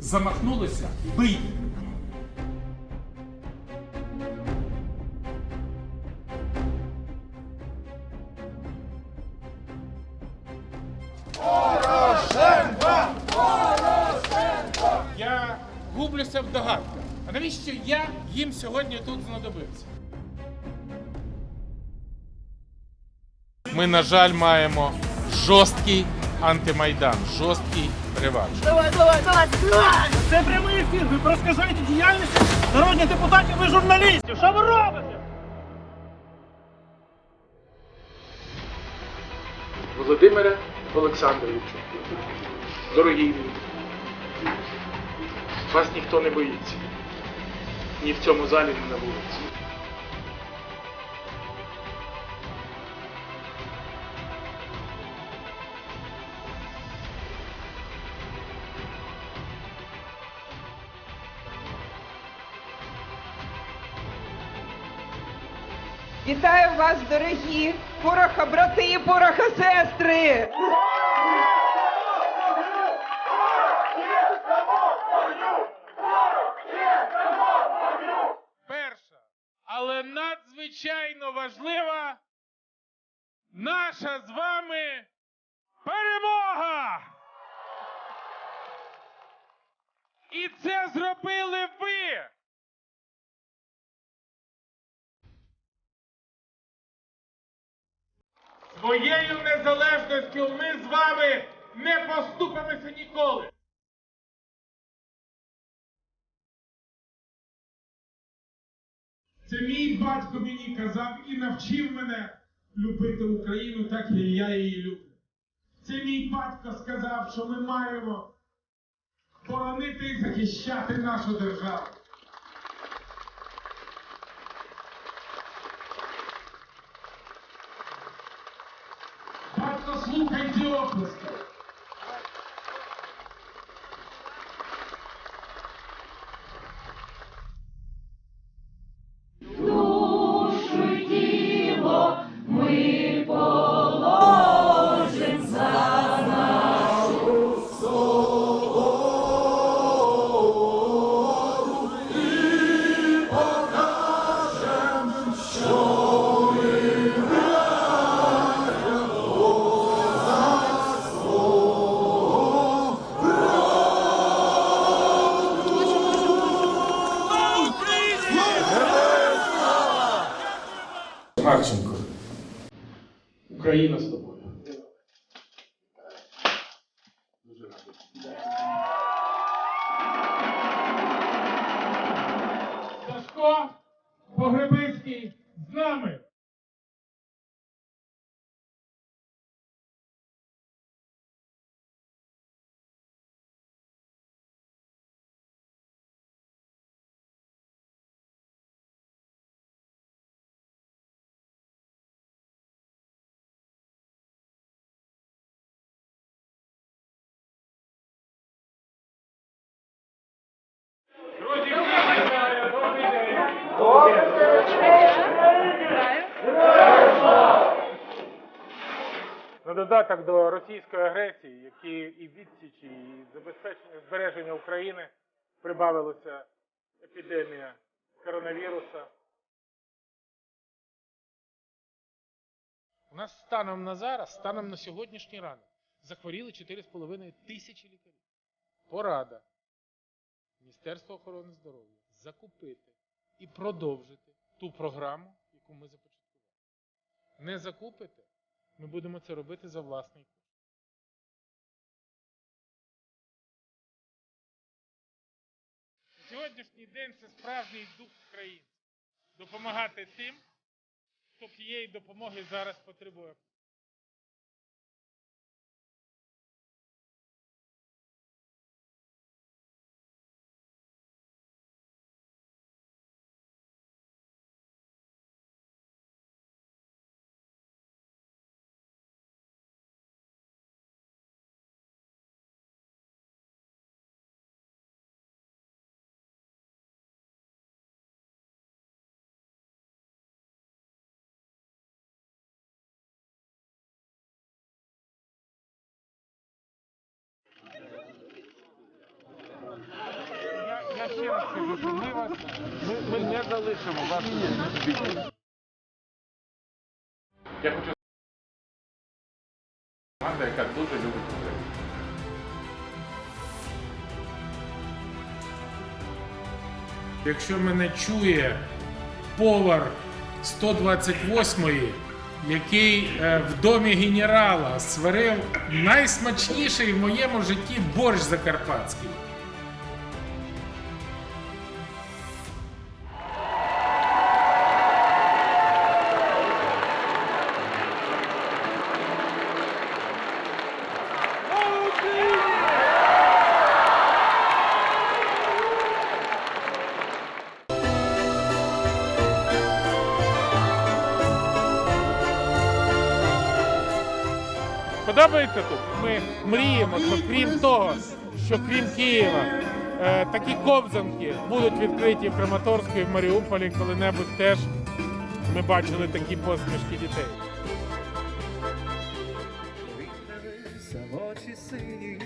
замахнулися, бийте. Я гублюся в догадках. А навіщо я їм сьогодні тут знадобився? Ми, на жаль, маємо жорсткий антимайдан, жорсткий реванш. Давай, давай, давай, давай! Це прямий ефір. Ви розкажете діяльність народних депутатів і журналістів. Що ви робите? Володимире Олександровичу, дорогі мій, вас ніхто не боїться. Ні в цьому залі, ні на вулиці. Вітаю вас, дорогі пороха брати і пороха сестри! Перша, але надзвичайно важлива наша з вами перемога! І це зробили Своєю незалежністю ми з вами не поступимося ніколи! Це мій батько мені казав і навчив мене любити Україну так, як я її люблю. Це мій батько сказав, що ми маємо боронити і захищати нашу державу. das Lupen de Opus. Марченко. Україна з тобою. Дуже радий. Сашко Погребицький з нами. На додаток до російської агресії, які і відсічі, і забезпечення збереження України прибавилася епідемія коронавіруса. У нас станом на зараз, станом на сьогоднішній ранок, захворіли 4,5 тисячі лікарів. Порада Міністерства охорони здоров'я закупити і продовжити ту програму, яку ми започаткували. Не закупите, ми будемо це робити за власний кошт. Сьогоднішній день це справжній дух українців. Допомагати тим, хто тієї допомоги зараз потребує. Ми ми, не залишимо вас. Я хочу команда, яка дуже любить Україну. Якщо мене чує повар 128-ї, який е, в домі генерала сварив найсмачніший в моєму житті борщ закарпатський. Подобається тут? Ми мріємо, що крім того, що крім Києва, е, такі ковзанки будуть відкриті в Краматорську і в Маріуполі, коли-небудь теж ми бачили такі посмішки дітей. Очі сині,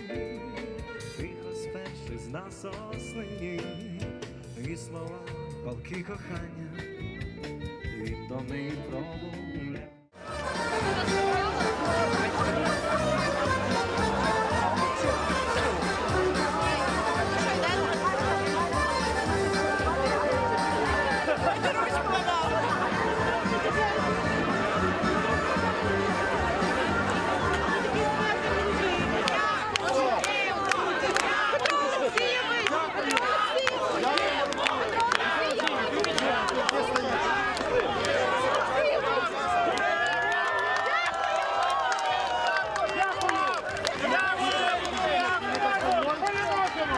тихо сперши з нас ослині, і слова палки кохання, він до неї пробував. 들어오십니다.